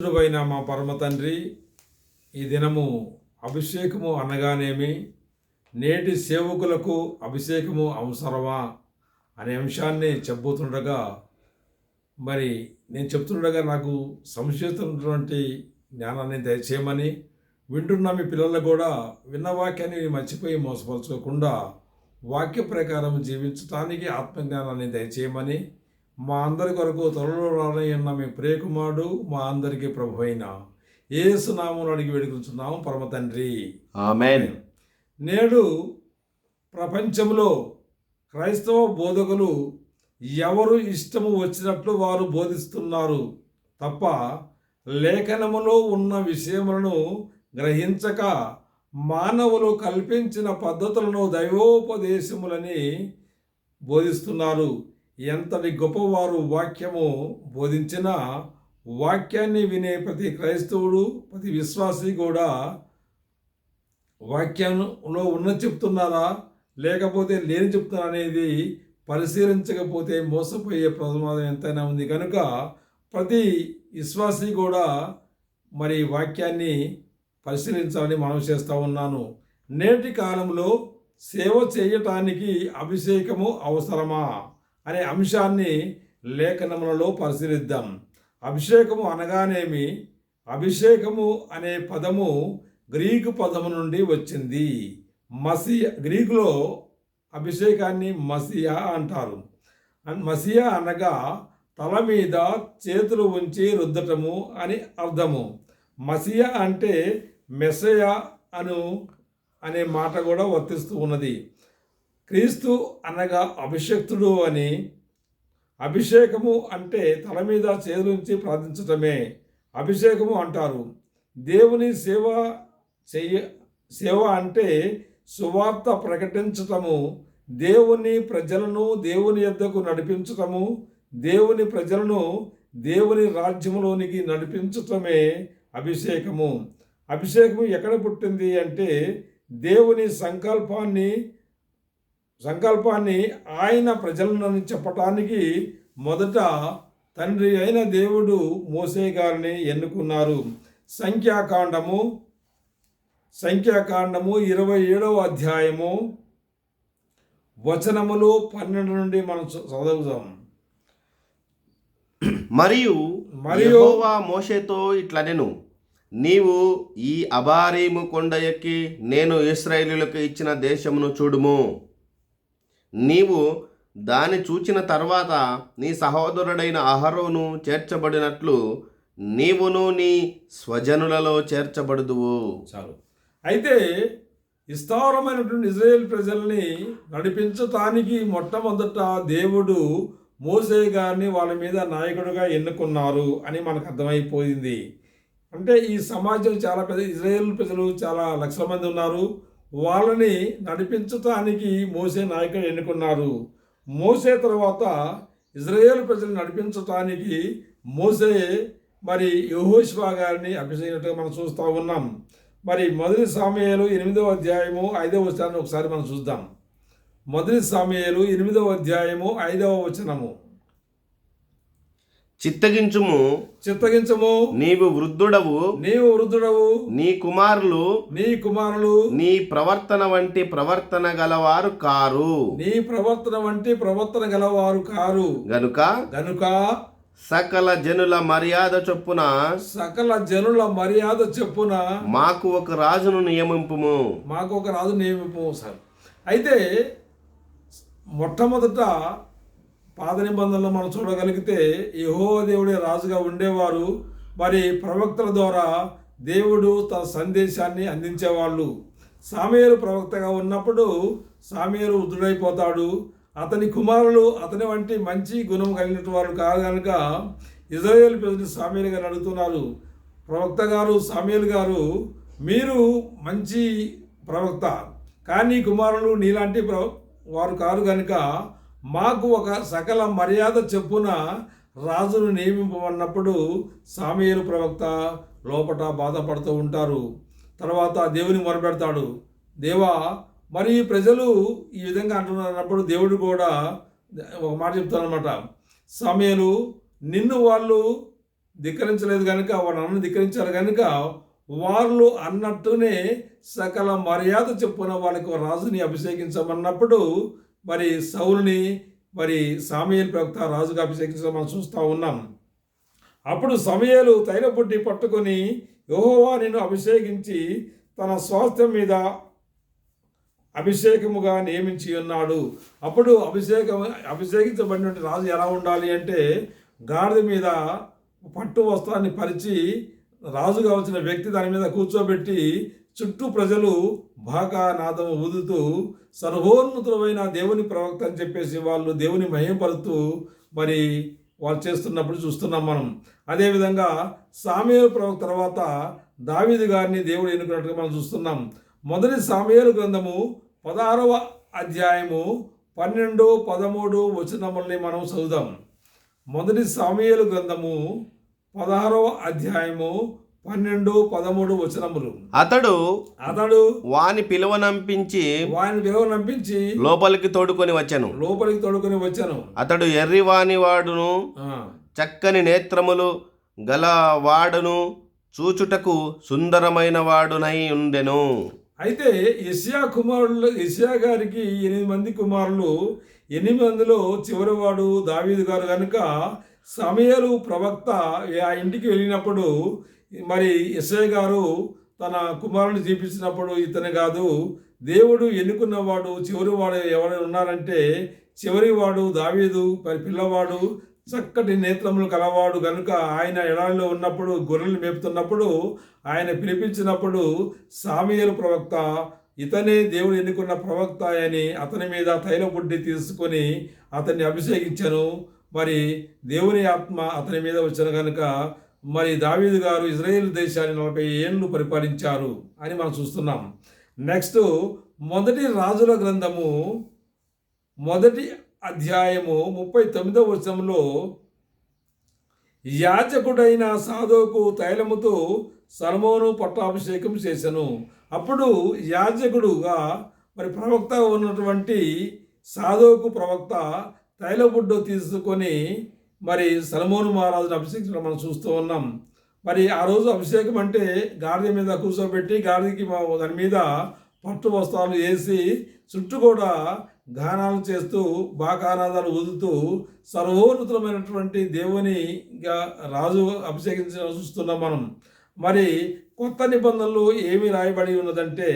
పరిశుద్ధుడైన మా పరమ తండ్రి ఈ దినము అభిషేకము అనగానేమి? నేటి సేవకులకు అభిషేకము అవసరమా? అనే అంశాన్ని చెబుతుండగా మరి నేను చెప్తుండగా నాకు సంశయిస్తున్నటువంటి జ్ఞానాన్ని దయచేయమని వింటున్న మీ పిల్లలు కూడా విన్న వాక్యాన్ని మర్చిపోయి మోసపరచుకోకుండా వాక్య ప్రకారం జీవించటానికి ఆత్మజ్ఞానాన్ని దయచేయమని మా అందరి కొరకు త్వరలో రానయ్యున్న మీ ప్రియకుమారుడు మా అందరికీ ప్రభు అయిన ఏసునామను అడిగి వేడుకుంటున్నాము పరమ తండ్రి. ఆమెన్. నేడు ప్రపంచంలో క్రైస్తవ బోధకులు ఎవరు ఇష్టము వచ్చినట్లు వారు బోధిస్తున్నారు తప్ప లేఖనములో ఉన్న విషయములను గ్రహించక మానవులు కల్పించిన పద్ధతులను దైవోపదేశములని బోధిస్తున్నారు. ఎంతటి గొప్పవారు వాక్యము బోధించినా వాక్యాన్ని వినే ప్రతి క్రైస్తవుడు ప్రతి విశ్వాసి కూడా వాక్యంలో ఉన్న చెప్తున్నారా లేకపోతే లేని చెప్తున్నారా అనేది పరిశీలించకపోతే మోసపోయే ప్రమాదం ఎంతైనా ఉంది. కనుక ప్రతి విశ్వాసి కూడా మరి వాక్యాన్ని పరిశీలించాలని మనం చేస్తూ ఉన్నాను. నేటి కాలంలో సేవ చేయటానికి అభిషేకము అవసరమా? అనే అంశాన్ని లేఖనములలో పరిశీలిద్దాం. అభిషేకము అనగానేమి? అభిషేకము అనే పదము గ్రీకు పదము నుండి వచ్చింది. మసియా గ్రీకులో అభిషేకాన్ని మసియా అంటారు. అండ్ మసియా అనగా తల మీద చేతులు ఉంచి రుద్దటము అని అర్థము. మసియా అంటే మెసయ అను అనే మాట కూడా వర్తిస్తూ ఉన్నది. క్రీస్తు అనగా అభిషక్తుడు అని అభిషేకము అంటే తల మీద చేతులుంచి ప్రార్థించటమే. అభిషేకము అంటారు. దేవుని సేవ చేయ సేవ అంటే సువార్త ప్రకటించటము దేవుని ప్రజలను దేవుని యొద్దకు నడిపించటము దేవుని ప్రజలను దేవుని రాజ్యంలోనికి నడిపించటమే అభిషేకము. అభిషేకము ఎక్కడ పుట్టింది అంటే దేవుని సంకల్పాన్ని సంకల్పాన్ని ఆయన ప్రజలను చెప్పటానికి మొదట తండ్రి అయిన దేవుడు మోసే గారిని ఎన్నుకున్నారు. సంఖ్యాకాండము సంఖ్యాకాండము ఇరవై ఏడవ అధ్యాయము వచనములు పన్నెండు నుండి మనం చదువుదాం. మరియు మరియు- మోషేతో ఇట్లనెను నీవు ఈ అబారీము కొండ ఎక్కి నేను ఇస్రాయేలీలకు ఇచ్చిన దేశమును చూడుము. నీవు దాని చూచిన తర్వాత నీ సహోదరుడైన అహరోను చేర్చబడినట్లు నీవును నీ స్వజనులలో చేర్చబడుదువు. చాలు. అయితే విస్తారమైనటువంటి ఇజ్రాయేల్ ప్రజల్ని నడిపించటానికి మొట్టమొదట దేవుడు మోసే గారిని వాళ్ళ మీద నాయకుడిగా ఎన్నుకున్నారు అని మనకు అర్థమైపోయింది. అంటే ఈ సమాజం చాలా పెద్ద ఇజ్రాయేల్ ప్రజలు చాలా లక్షల మంది ఉన్నారు. వాళ్ళని నడిపించటానికి మోసే నాయకుడు ఎన్నుకున్నారు మోసే తర్వాత ఇజ్రాయేల్ ప్రజలు నడిపించటానికి మోసే మరి యహోష్వా గారిని అభిషేకినట్టుగా మనం చూస్తూ ఉన్నాం. మరి మొదటి సామయాలు ఎనిమిదవ అధ్యాయము ఐదవ వచనాన్ని ఒకసారి మనం చూద్దాం. మొదటి సామయాలు ఎనిమిదవ అధ్యాయము ఐదవ వచనము. చిత్తగించుము. చిత్తగించము. నీవు వృద్ధుడవు. నీవు వృద్ధుడవు. నీ కుమారులు. నీ కుమారులు. నీ ప్రవర్తన వంటి ప్రవర్తన గలవారు కారు. నీ ప్రవర్తన వంటి ప్రవర్తన గలవారు కారు. గనుక గనుక సకల జనుల మర్యాద చొప్పున సకల జనుల మర్యాద చెప్పున మాకు ఒక రాజును నియమింపుము. మాకు ఒక రాజు నియమింపు సార్. అయితే మొట్టమొదట పాత నిబంధనలు మనం చూడగలిగితే యహో దేవుడే రాజుగా ఉండేవారు. మరి ప్రవక్తల ద్వారా దేవుడు తన సందేశాన్ని అందించేవాళ్ళు. సామేలు ప్రవక్తగా ఉన్నప్పుడు సామేలు వృద్ధుడైపోతాడు. అతని కుమారులు అతని వంటి మంచి గుణం కలిగిన వారు కాదు కనుక ఇజ్రాయేల్ ప్రజలు సామేలు గారు అడుగుతున్నారు ప్రవక్త గారు సామేలు గారు మీరు మంచి ప్రవక్త. కానీ కుమారులు నీలాంటి ప్ర వారు కారు కనుక మాకు ఒక సకల మర్యాద చెప్పున రాజును నియమింపమన్నప్పుడు సామేలు ప్రవక్త లోపట బాధపడుతూ ఉంటారు. తర్వాత దేవుని మొరపెడతాడు. దేవా మరి ప్రజలు ఈ విధంగా అంటున్నారు అన్నప్పుడు దేవుడు కూడా ఒక మాట చెప్తానమాట సమయలు నిన్ను వాళ్ళు ధిక్కరించలేదు కనుక వాళ్ళ అన్న ధిక్కరించారు కనుక వాళ్ళు అన్నట్టునే సకల మర్యాద చెప్పున వాళ్ళకి రాజుని అభిషేకించమన్నప్పుడు మరి సౌలుని మరి సామయల్ ప్రవక్త రాజుగా అభిషేకించడం మనం చూస్తూ ఉన్నాం. అప్పుడు సమయలు తైలపుట్టి పట్టుకొని యోహోవా నిన్ను అభిషేకించి తన స్వాస్థ్యం మీద అభిషేకముగా నియమించి ఉన్నాడు. అప్పుడు అభిషేకం అభిషేకించబడినటువంటి రాజు ఎలా ఉండాలి అంటే గాడిద మీద పట్టు వస్త్రాన్ని పరిచి రాజుగా వచ్చిన వ్యక్తి దాని మీద కూర్చోబెట్టి చుట్టూ ప్రజలు బాగా నాదం ఊదుతూ సర్వోన్నతులమైన దేవుని ప్రవక్త అని చెప్పేసి వాళ్ళు దేవుని మహిమపరుతూ మరి వాళ్ళు చేస్తున్నప్పుడు చూస్తున్నాం మనం. అదేవిధంగా సామేలు ప్రవక్త తర్వాత దావీదు గారిని దేవుడు ఎన్నుకున్నట్టుగా మనం చూస్తున్నాం. మొదటి సామేలు గ్రంథము పదహారవ అధ్యాయము పన్నెండు పదమూడు వచనముల్ని మనం చదువుదాం. మొదటి సామేలు గ్రంథము పదహారవ అధ్యాయము పన్నెండు పదమూడు వచనములు. అతడు అతడు వాని పిలువనంపించి వారిని విలువ నంపించి లోపలికి తోడుకొని వచ్చెను. లోపలికి తోడుకొని వచ్చాను. అతడు ఎర్రివాని వాడును ఆ, చక్కని నేత్రములు గల వాడును చూచుటకు సుందరమైన వాడునై ఉండెను. అయితే ఇషియా కుమారులు ఇషియా గారికి ఎనిమిది మంది కుమారులు ఎనిమిది మందిలో చివరివాడు దావీదు గారు కనుక సమయలు ప్రవక్త ఆ ఇంటికి వెళ్ళినప్పుడు మరి ఇషయ గారు తన కుమారుని చూపించినప్పుడు ఇతనే కాదు దేవుడు ఎన్నుకున్నవాడు చివరివాడు ఎవరైనా ఉన్నారంటే చివరివాడు దావీదు మరి పిల్లవాడు చక్కటి నేత్రములు కలవాడు. కనుక ఆయన ఎడారిలో ఉన్నప్పుడు గొర్రెలు మేపుతున్నప్పుడు ఆయన పిలిపించినప్పుడు సామియలు ప్రవక్త ఇతనే దేవుడు ఎన్నుకున్న ప్రవక్త అని అతని మీద తైలబుడ్డి తీసుకొని అతన్ని అభిషేకించను. మరి దేవుని ఆత్మ అతని మీద వచ్చిన కనుక మరి దావీదు గారు ఇజ్రాయేల్ దేశాన్ని నలభై ఏళ్ళు పరిపాలించారు అని మనం చూస్తున్నాం. నెక్స్ట్ మొదటి రాజుల గ్రంథము మొదటి అధ్యాయము ముప్పై తొమ్మిదవ వచనంలో యాజకుడైన సాధోకు తైలముతో సల్మోను పట్టాభిషేకం చేశాను. అప్పుడు యాజకుడుగా మరి ప్రవక్త ఉన్నటువంటి సాధోకు ప్రవక్త తైలబుడ్డు తీసుకొని మరి సలమోను మహారాజును అభిషేకించడం మనం చూస్తూ ఉన్నాం. మరి ఆ రోజు అభిషేకం అంటే గాడిద మీద కూర్చోబెట్టి గాడిదకి దాని మీద పట్టు వస్త్రాలు వేసి చుట్టూ కూడా గానాలు చేస్తూ బాకానాదాలు ఊదుతూ సర్వోన్నతమైనటువంటి దేవుని గా రాజు అభిషేకించడం చూస్తున్నాం మనం. మరి కొత్త నిబంధనలు ఏమి రాయబడి ఉన్నదంటే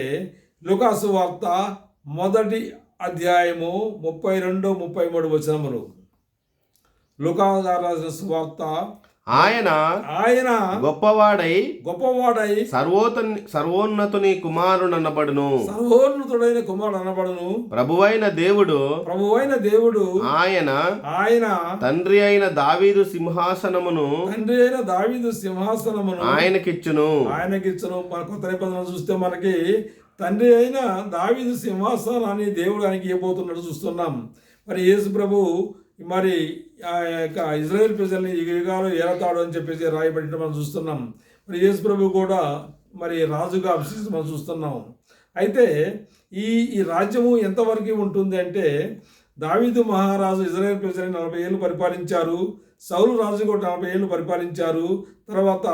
లుకాసు వార్త మొదటి అధ్యాయము ముప్పై రెండు ముప్పై మూడు వచనములు. రాసిన సువార్త ఆయన ఆయన గొప్పవాడై గొప్పవాడై సర్వోతని సర్వోన్నతుని కుమారుడనబడును. సర్వోన్నతుడైన కుమారుడు అనబడును ప్రభువైన దేవుడు ప్రభువైన దేవుడు ఆయన ఆయన తండ్రి అయిన దావీదు సింహాసనమును తండ్రి అయిన దావీదు సింహాసనమును ఆయనకిచ్చును. ఆయనకిచ్చును. మన కొత్త నిబంధన చూస్తే మనకి తండ్రి అయిన దావీదు సింహాసనాన్ని దేవుడు ఆయనకి ఇవ్వబోతున్నట్టు చూస్తున్నాం. మరి యేసు ప్రభు మరి ఆ యొక్క ఇజ్రాయెల్ ప్రజల్ని ఈ యుగాలు ఏలతాడు అని చెప్పేసి రాయబడి మనం చూస్తున్నాం. మరి యేసు ప్రభు కూడా మరి రాజుగా అభిషేకం మనం చూస్తున్నాం. అయితే ఈ ఈ రాజ్యము ఎంతవరకు ఉంటుంది అంటే దావీదు మహారాజు ఇజ్రాయెల్ ప్రజల్ని నలభై ఏళ్ళు పరిపాలించారు. సౌలు రాజు కూడా నలభై ఏళ్ళు పరిపాలించారు. తర్వాత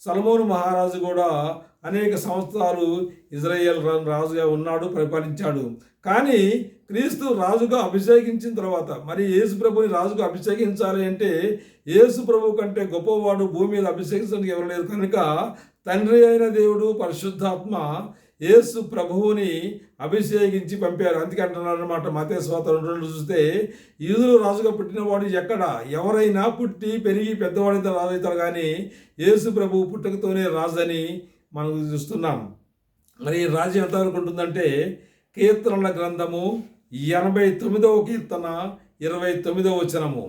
సలమోను మహారాజు కూడా అనేక సంవత్సరాలు ఇజ్రాయేల్ రాజుగా ఉన్నాడు పరిపాలించాడు. కానీ క్రీస్తు రాజుగా అభిషేకించిన తర్వాత మరి యేసు ప్రభుని రాజుగా అభిషేకించాలి అంటే యేసు ప్రభు కంటే గొప్పవాడు భూమి మీద అభిషేకించడానికి ఎవరు లేరు. కనుక తండ్రి అయిన దేవుడు పరిశుద్ధాత్మ యేసు ప్రభువుని అభిషేకించి పంపారు అందుకే అంటున్నారు అనమాట మతే రెండు చూస్తే యూదులు రాజుగా పుట్టినవాడు ఎక్కడ? ఎవరైనా పుట్టి పెరిగి పెద్దవాడితో రాజు అవుతారు కానీ యేసు ప్రభు పుట్టుకతోనే రాజని మనం చూస్తున్నాం. మరి ఈ రాజ్యం ఎంతవరకు ఉంటుందంటే కీర్తనల గ్రంథము ఎనభై తొమ్మిదవ కీర్తన ఇరవై తొమ్మిదవ వచనము.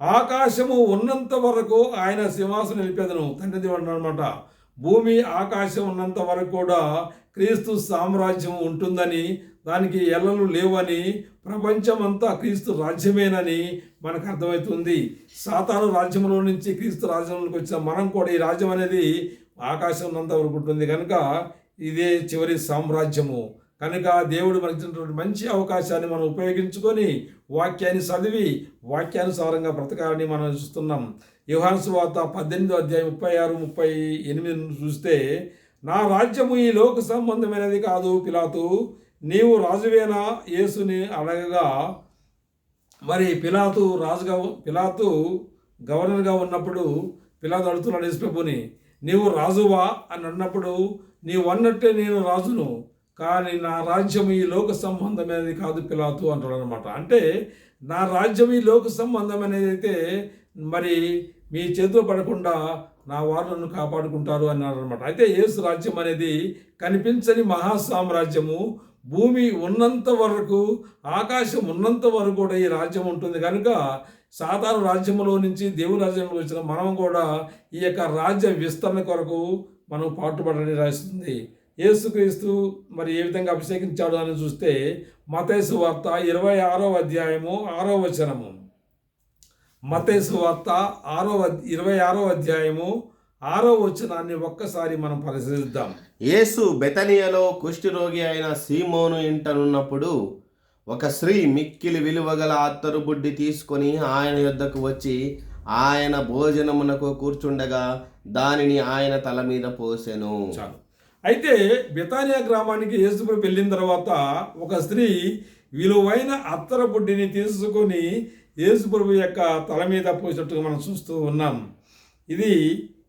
ఆకాశము ఉన్నంత వరకు ఆయన సింహాసనం నిలిపేదను. తండ్రి దేవుడు అనమాట భూమి ఆకాశం ఉన్నంత వరకు కూడా క్రీస్తు సామ్రాజ్యం ఉంటుందని దానికి ఎల్లలు లేవని ప్రపంచమంతా క్రీస్తు రాజ్యమేనని మనకు అర్థమవుతుంది. సాతాను రాజ్యంలో నుంచి క్రీస్తు రాజ్యంలోకి వచ్చిన మనం కూడా ఈ రాజ్యం అనేది ఆకాశం ఉన్నంత వరకు ఉంటుంది. కనుక ఇదే చివరి సామ్రాజ్యము. కనుక దేవుడు మనకిచ్చినటువంటి మంచి అవకాశాన్ని మనం ఉపయోగించుకొని వాక్యాన్ని చదివి వాక్యానుసారంగా బ్రతకాలని మనం చూస్తున్నాం. యుహాన్సు వార్త పద్దెనిమిదో అధ్యాయం ముప్పై ఆరు ముప్పై ఎనిమిది చూస్తే నా రాజ్యము ఈ లోక సంబంధమైనది కాదు పిలాతు నీవు రాజువేనా? యేసుని అడగగా మరి పిలాతు రాజుగా పిలాతు గవర్నర్గా ఉన్నప్పుడు పిలాతు అడుగుతున్నాడు యేసుప్రభుని నీవు రాజువా? అని అన్నప్పుడు నీవు అన్నట్టే నేను రాజును. కానీ నా రాజ్యం ఈ లోక సంబంధమైనది కాదు పిలాతు అంటాడు అనమాట అంటే నా రాజ్యం ఈ లోక సంబంధమైనది అయితే మరి మీ చేతిలో పడకుండా నా వారు నన్ను కాపాడుకుంటారు అన్నాడు అనమాట అయితే యేసు రాజ్యం అనేది కనిపించని మహాసామ్రాజ్యము. భూమి ఉన్నంత వరకు ఆకాశం ఉన్నంత వరకు కూడా ఈ రాజ్యం ఉంటుంది. కనుక సాధారణ రాజ్యంలో నుంచి దేవుని రాజ్యంలో వచ్చిన మనం కూడా ఈ యొక్క రాజ్య విస్తరణ కొరకు మనం పాటుపడని రాస్తుంది యేసుక్రీస్తు మరి ఏ విధంగా అభిషేకించాడు అని చూస్తే మతేసు వార్త ఇరవై ఆరో అధ్యాయము ఆరో వచనము. మతేసు వార్త ఆరో ఇరవై ఆరో అధ్యాయము ఆరో వచనాన్ని ఒక్కసారి మనం పరిశీలిద్దాం. యేసు బెతనియలో కుష్ఠరోగి అయిన సీమోను ఇంటనున్నప్పుడు ఒక స్త్రీ మిక్కిలి విలువగల అత్తరు బుడ్డి తీసుకొని ఆయన యొద్దకు వచ్చి ఆయన భోజనమునకు కూర్చుండగా దానిని ఆయన తల మీద పోసెను. చాలు. అయితే బెతానియా గ్రామానికి యేసుప్రభు వెళ్ళిన తర్వాత ఒక స్త్రీ విలువైన అత్తర బుడ్డిని తీసుకొని యేసుప్రభు యొక్క తల మీద పోసినట్టుగా మనం చూస్తూ ఉన్నాం. ఇది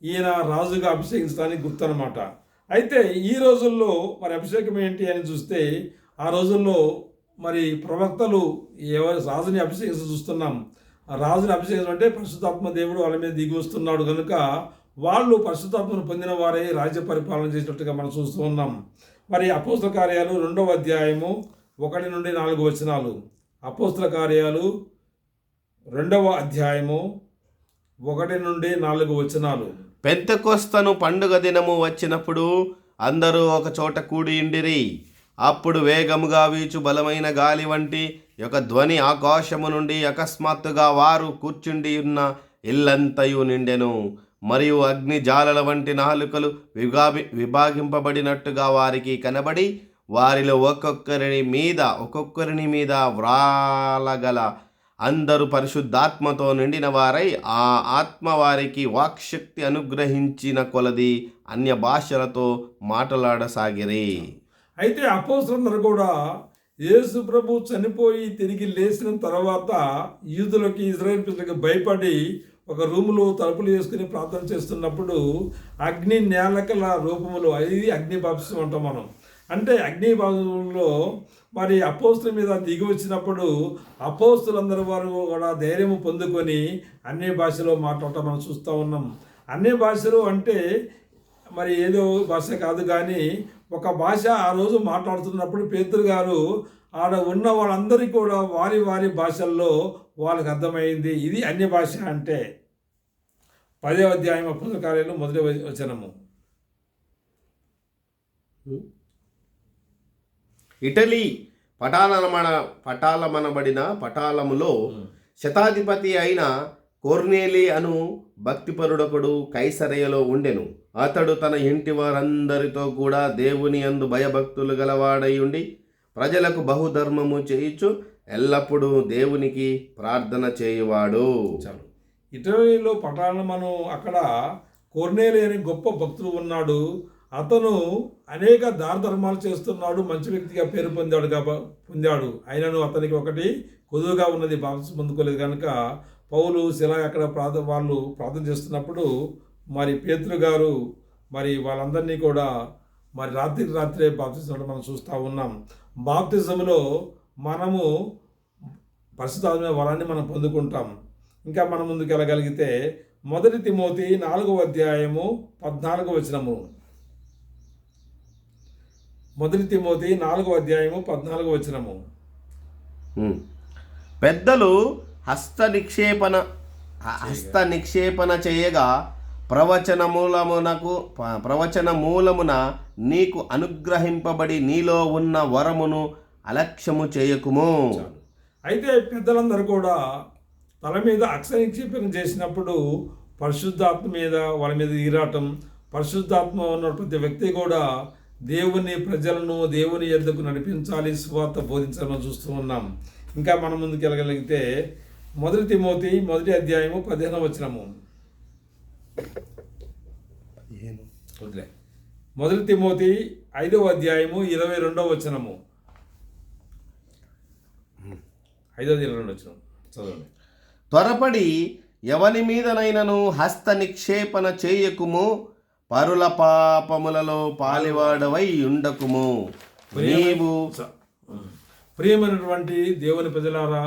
ఈయన రాజుగా అభిషేకించడానికి గుర్తు అనమాట అయితే ఈ రోజుల్లో మరి అభిషేకం ఏంటి అని చూస్తే ఆ రోజుల్లో మరి ప్రవక్తలు ఎవరు రాజుని అభిషేకించి చూస్తున్నాం. ఆ రాజుని అభిషేకించడం అంటే పరిశుద్ధాత్మ దేవుడు వాళ్ళ మీద దిగి వస్తున్నాడు కనుక వాళ్ళు పరిశుద్ధాత్మను పొందిన వారే రాజ్య పరిపాలన చేసినట్టుగా మనం చూస్తూ ఉన్నాం. మరి అపోస్తల కార్యాలు రెండవ అధ్యాయము ఒకటి నుండి నాలుగు వచనాలు. అపోస్తల కార్యాలు రెండవ అధ్యాయము ఒకటి నుండి నాలుగు వచనాలు. పెద్ద కొస్తను పండుగ దినము వచ్చినప్పుడు అందరూ ఒక చోట కూడి ఇండిరి అప్పుడు వేగముగా వీచు బలమైన గాలి వంటి ఒక ధ్వని ఆకాశము నుండి అకస్మాత్తుగా వారు కూర్చుండి ఉన్న ఇల్లంతయు నిండెను. మరియు అగ్ని జాలల వంటి నాలుకలు విభాగి విభాగింపబడినట్టుగా వారికి కనబడి వారిలో ఒక్కొక్కరిని మీద ఒక్కొక్కరిని మీద వ్రాలగల అందరూ పరిశుద్ధాత్మతో నిండిన వారై ఆ ఆత్మ వారికి వాక్శక్తి అనుగ్రహించిన కొలది అన్య భాషలతో మాట్లాడసాగిరి. అయితే అపోస్తులందరూ కూడా యేసు ప్రభు చనిపోయి తిరిగి లేచిన తర్వాత యూదులకి ఇజ్రాయల్ ప్రజలకు భయపడి ఒక రూములో తలుపులు వేసుకుని ప్రార్థన చేస్తున్నప్పుడు అగ్ని నేలకల రూపములు అది అగ్ని బాప్సం అంటాం మనం. అంటే అగ్ని బాప్సంలో మరి అపోస్తుల మీద దిగి వచ్చినప్పుడు అపోస్తులందరి వారు కూడా ధైర్యము పొందుకొని అన్ని భాషలో మాట్లాడటం మనం చూస్తూ ఉన్నాం. అన్ని భాషలు అంటే మరి ఏదో భాష కాదు కానీ ఒక భాష ఆ రోజు మాట్లాడుతున్నప్పుడు పేతురు గారు ఆడ ఉన్న వాళ్ళందరికీ కూడా వారి వారి భాషల్లో వాళ్ళకి అర్థమైంది. ఇది అన్య భాష అంటే పదే అధ్యాయం పుస్తకాలలో మొదటి వ- వచనము. ఇటలీ పటాలమన పటాలమనబడిన పటాలములో శతాధిపతి అయిన కోర్నేలి అను భక్తిపరుడొకడు కైసరయలో ఉండెను. అతడు తన ఇంటి వారందరితో కూడా దేవుని అందు భయభక్తులు గలవాడై ఉండి ప్రజలకు బహుధర్మము చేయుచు ఎల్లప్పుడూ దేవునికి ప్రార్థన చేయువాడు. చాలు. ఇటలీలో పట్టణం మనం అక్కడ కోర్నేలి అనే గొప్ప భక్తుడు ఉన్నాడు. అతను అనేక దారధర్మాలు చేస్తున్నాడు. మంచి వ్యక్తిగా పేరు పొందాడు కాబ పొందాడు. అయినను అతనికి ఒకటి కొదువుగా ఉన్నది. బాప్స్ పొందుకోలేదు కనుక పౌలు శిలా అక్కడ ప్రార్థ వాళ్ళు ప్రార్థన చేస్తున్నప్పుడు మరి పేతురు గారు మరి వాళ్ళందరినీ కూడా మరి రాత్రికి రాత్రే బాప్తిజం మనం చూస్తూ ఉన్నాం. బాప్తిజంలో మనము పరిశుద్ధాత్మ వరాన్ని మనం పొందుకుంటాం. ఇంకా మనం ముందుకు వెళ్ళగలిగితే మొదటి తిమోతి నాలుగవ అధ్యాయము పద్నాలుగవ వచనము. మొదటి తిమోతి నాలుగవ అధ్యాయము పద్నాలుగవ వచనము. పెద్దలు హస్త నిక్షేపణ హస్త నిక్షేపణ చేయగా ప్రవచన మూలమునకు ప్రవచన మూలమున నీకు అనుగ్రహింపబడి నీలో ఉన్న వరమును అలక్ష్యము చేయకుము. అయితే పెద్దలందరూ కూడా తల మీద అక్షర నిక్షేపణ చేసినప్పుడు పరిశుద్ధాత్మ మీద వాళ్ళ మీద ఈరాటం పరిశుద్ధాత్మ ఉన్న ప్రతి వ్యక్తి కూడా దేవుని ప్రజలను దేవుని ఎద్దకు నడిపించాలి స్వార్థ బోధించాలని చూస్తూ ఉన్నాం. ఇంకా మనం ముందుకు వెళ్ళగలిగితే మొదటి తిమోతి మొదటి అధ్యాయము పదిహేను వచనము. వదిలే. మొదటి తిమోతి ఐదవ అధ్యాయము ఇరవై రెండవ వచనము. ఐదవ ఇరవై రెండు వచనం చదవండి. త్వరపడి ఎవని మీదనైనను హస్త నిక్షేపణ చేయకుము పరుల పాపములలో పాలివాడవై ఉండకుము. నీవు ప్రియమైనటువంటి దేవుని ప్రజలారా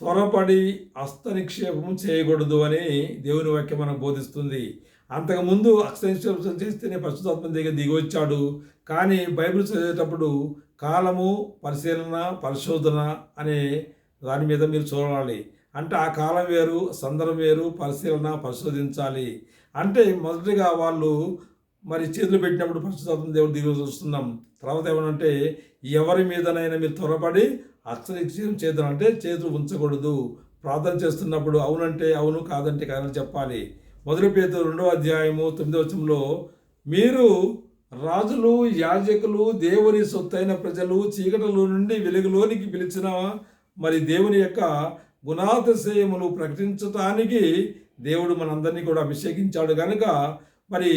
త్వరపడి హస్త నిక్షేపం చేయకూడదు అని దేవుని వాక్యం మనకు బోధిస్తుంది. అంతకుముందు హస్త నిక్షేపం చేస్తేనే పరిశుధాత్మ దగ్గర దిగి వచ్చాడు. కానీ బైబిల్ చదివేటప్పుడు కాలము పరిశీలన పరిశోధన అనే దాని మీద మీరు చూడాలి. అంటే ఆ కాలం వేరు సందర్భం వేరు పరిశీలన పరిశోధించాలి. అంటే మొదటిగా వాళ్ళు మరి చేతులు పెట్టినప్పుడు పరిశుధాత్మ దేవుడు దిగి చూస్తున్నాం తర్వాత ఏమనంటే ఎవరి మీదనైనా మీరు త్వరపడి అక్షరిక్షయం చేతులు అంటే చేతులు ఉంచకూడదు. ప్రార్థన చేస్తున్నప్పుడు అవునంటే అవును కాదంటే కాదని చెప్పాలి. మొదటి పేరు రెండవ అధ్యాయము తొమ్మిదవ వచనంలో మీరు రాజులు యాజకులు దేవుని సొత్తైన ప్రజలు చీకటిలో నుండి వెలుగులోనికి పిలిచిన మరి దేవుని యొక్క గుణాతిశయములు ప్రకటించటానికి దేవుడు మనందరినీ కూడా అభిషేకించాడు కనుక మరి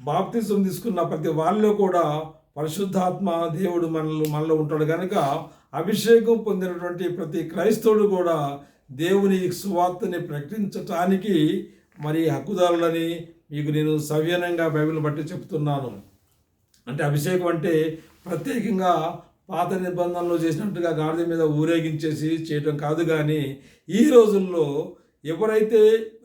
బాప్తిజం తీసుకున్న ప్రతి వాళ్ళలో కూడా పరిశుద్ధాత్మ దేవుడు మనలో మనలో ఉంటాడు కనుక అభిషేకం పొందినటువంటి ప్రతి క్రైస్తవుడు కూడా దేవుని సువార్తని ప్రకటించటానికి మరి హక్కుదారులని మీకు నేను సవ్యనంగా బైబిల్ బట్టి చెప్తున్నాను. అంటే అభిషేకం అంటే ప్రత్యేకంగా పాత నిబంధనలు చేసినట్టుగా గాడిద మీద ఊరేగించేసి చేయటం కాదు కానీ ఈ రోజుల్లో ఎవరైతే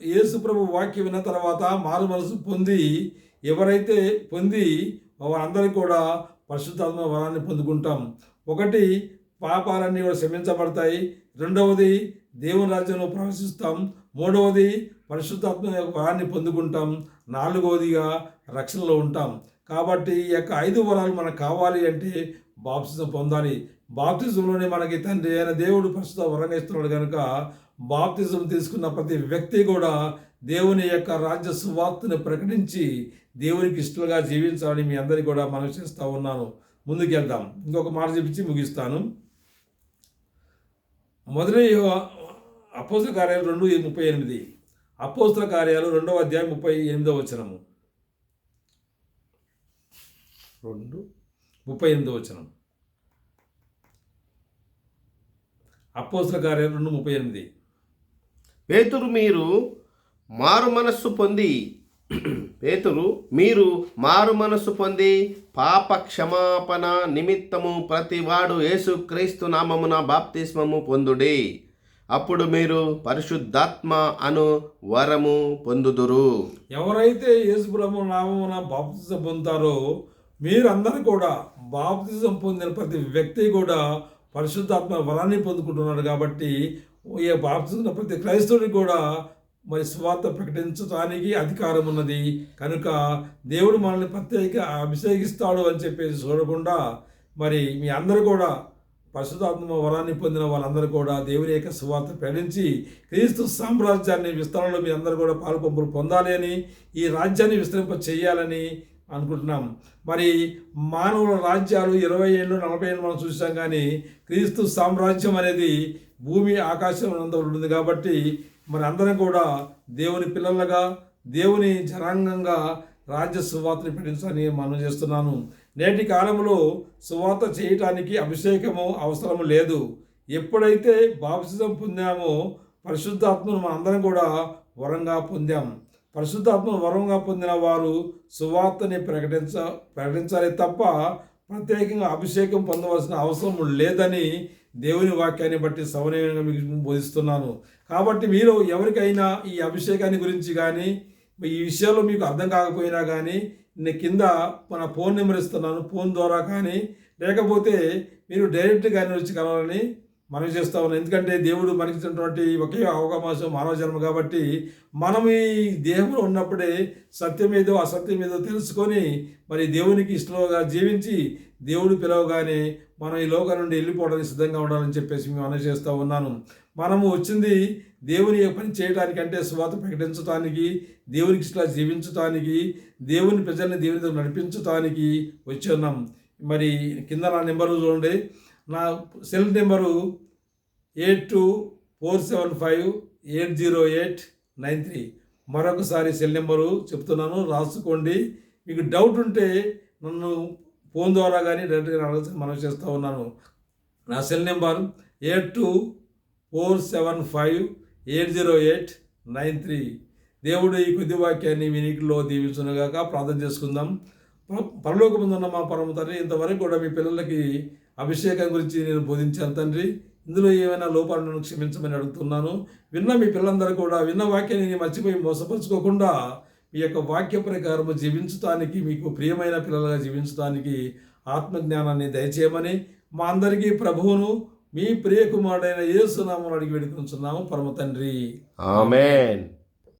యేసుప్రభు వాక్యం విన్న తర్వాత మారు మనసు పొంది ఎవరైతే పొంది వారందరికీ కూడా పరిశుద్ధాత్మ వరాన్ని పొందుకుంటాం. ఒకటి పాపాలన్నీ కూడా క్షమించబడతాయి. రెండవది దేవుని రాజ్యంలో ప్రవేశిస్తాం. మూడవది పరిశుద్ధాత్మ యొక్క వరాన్ని పొందుకుంటాం. నాలుగవదిగా రక్షణలో ఉంటాం. కాబట్టి ఈ యొక్క ఐదు వరాలు మనకు కావాలి అంటే బాప్తిజం పొందాలి. బాప్తిజంలోనే మనకి తండ్రి అయిన దేవుడు ప్రస్తుత వరంగా ఇస్తున్నాడు కనుక బాప్తిజం తీసుకున్న ప్రతి వ్యక్తి కూడా దేవుని యొక్క రాజ్య సువార్తను ప్రకటించి దేవునికి ఇష్టలుగా జీవించాలని మీ అందరికీ కూడా మనం చేస్తూ ఉన్నాను. ముందుకెళ్దాం. ఇంకొక మాట చెప్పించి ముగిస్తాను. మొదటి అపోస్తుల కార్యాలు రెండు ముప్పై ఎనిమిది. అపోస్తుల కార్యాలు రెండవ అధ్యాయం ముప్పై ఎనిమిదవ వచనము. రెండు ముప్పై ఎనిమిదవ వచనం. అపోస్తుల కార్యాలు రెండు ముప్పై ఎనిమిది. పేతురు మీరు మారు మనస్సు పొంది పేతురు మీరు మారు మనస్సు పొంది పాప క్షమాపణ నిమిత్తము ప్రతివాడు యేసుక్రీస్తు నామమున బాప్తిస్మము పొందుడి. అప్పుడు మీరు పరిశుద్ధాత్మ అను వరము పొందుదురు. ఎవరైతే యేసుప్రభు నామమున బాప్తిజం పొందుతారో మీరందరూ కూడా బాప్తిజం పొందిన ప్రతి వ్యక్తి కూడా పరిశుద్ధాత్మ వరాన్ని పొందుకుంటున్నాడు కాబట్టి ఈ బాప్తిజం ప్రతి క్రైస్తవుడికి కూడా మరి స్వార్థ ప్రకటించడానికి అధికారం ఉన్నది. కనుక దేవుడు మనల్ని ప్రత్యేక అభిషేకిస్తాడు అని చెప్పేసి చూడకుండా మరి మీ అందరూ కూడా పరిశుధాత్మ వరాన్ని పొందిన వాళ్ళందరూ కూడా దేవుని యొక్క సువార్త ప్రకటించి క్రీస్తు సామ్రాజ్యాన్ని విస్తరణలో మీ అందరూ కూడా పాల్పంపులు పొందాలి అని ఈ రాజ్యాన్ని విస్తరింప చేయాలని అనుకుంటున్నాం మరి మానవుల రాజ్యాలు ఇరవై ఏళ్ళు నలభై ఏళ్ళు మనం చూసాం కానీ క్రీస్తు సామ్రాజ్యం అనేది భూమి ఆకాశం ఉంటుంది కాబట్టి మరి అందరం కూడా దేవుని పిల్లలుగా దేవుని జనాంగంగా రాజ్య సువార్తని పెట్టించాలని మనం చేస్తున్నాను. నేటి కాలంలో సువార్త చేయటానికి అభిషేకము అవసరం లేదు. ఎప్పుడైతే బాప్సిజం పొందామో పరిశుద్ధాత్మను మనం అందరం కూడా వరంగా పొందాం. పరిశుద్ధాత్మ వరంగా పొందిన వారు సువార్తని ప్రకటించ ప్రకటించాలి తప్ప ప్రత్యేకంగా అభిషేకం పొందవలసిన అవసరం లేదని దేవుని వాక్యాన్ని బట్టి సవనీయంగా మీకు బోధిస్తున్నాను. కాబట్టి మీరు ఎవరికైనా ఈ అభిషేకాన్ని గురించి కానీ ఈ విషయంలో మీకు అర్థం కాకపోయినా కానీ నేను కింద మన ఫోన్ నెంబర్ ఇస్తున్నాను ఫోన్ ద్వారా కానీ లేకపోతే మీరు డైరెక్ట్గా వచ్చి కలవాలని మనం చేస్తా ఉన్నాం ఎందుకంటే దేవుడు మనకి ఇచ్చినటువంటి ఒకే అవకాశం మానవ జన్మ కాబట్టి మనం ఈ దేహంలో ఉన్నప్పుడే సత్యం ఏదో అసత్యం ఏదో తెలుసుకొని మరి దేవునికి ఇష్టంగా జీవించి దేవుడు పిలవగానే మనం ఈ లోకం నుండి వెళ్ళిపోవడానికి సిద్ధంగా ఉండాలని చెప్పేసి మేము చేస్తూ ఉన్నాను. మనము వచ్చింది దేవుని పని చేయడానికి అంటే స్వాత ప్రకటించడానికి దేవునికి ఇట్లా జీవించటానికి దేవుని ప్రజల్ని దేవుని నడిపించటానికి వచ్చి ఉన్నాం. మరి కింద నా నెంబర్ చూడండి. నా cell number eight two four seven five eight zero eight nine three. మరొకసారి సెల్ నెంబరు చెప్తున్నాను రాసుకోండి. మీకు డౌట్ ఉంటే నన్ను ఫోన్ ద్వారా కానీ డైరెక్ట్గా అడగాల్సిన మనం చేస్తూ ఉన్నాను. నా cell number eight two four seven five eight zero eight nine three. దేవుడు ఈ కొద్ది వాక్యాన్ని వినికిలో దీవించునుగాక ప్రార్థన చేసుకుందాం. పరలోకముందున్న మా పరమ తండ్రి ఇంతవరకు కూడా మీ పిల్లలకి అభిషేకం గురించి నేను బోధించాను తండ్రి. ఇందులో ఏమైనా లోపాలను క్షమించమని అడుగుతున్నాను? విన్న మీ పిల్లలందరూ కూడా విన్న వాక్యాన్ని మర్చిపోయి మోసపరుచుకోకుండా మీ యొక్క వాక్య ప్రకారం జీవించడానికి మీకు ప్రియమైన పిల్లలుగా జీవించడానికి ఆత్మజ్ఞానాన్ని దయచేయమని మా అందరికీ ప్రభువును మీ ప్రియకుమారుడైన కుమారుడైన యేసునామం అడిగి వేడుకుంటున్నాము పరమ తండ్రి. ఆమెన్.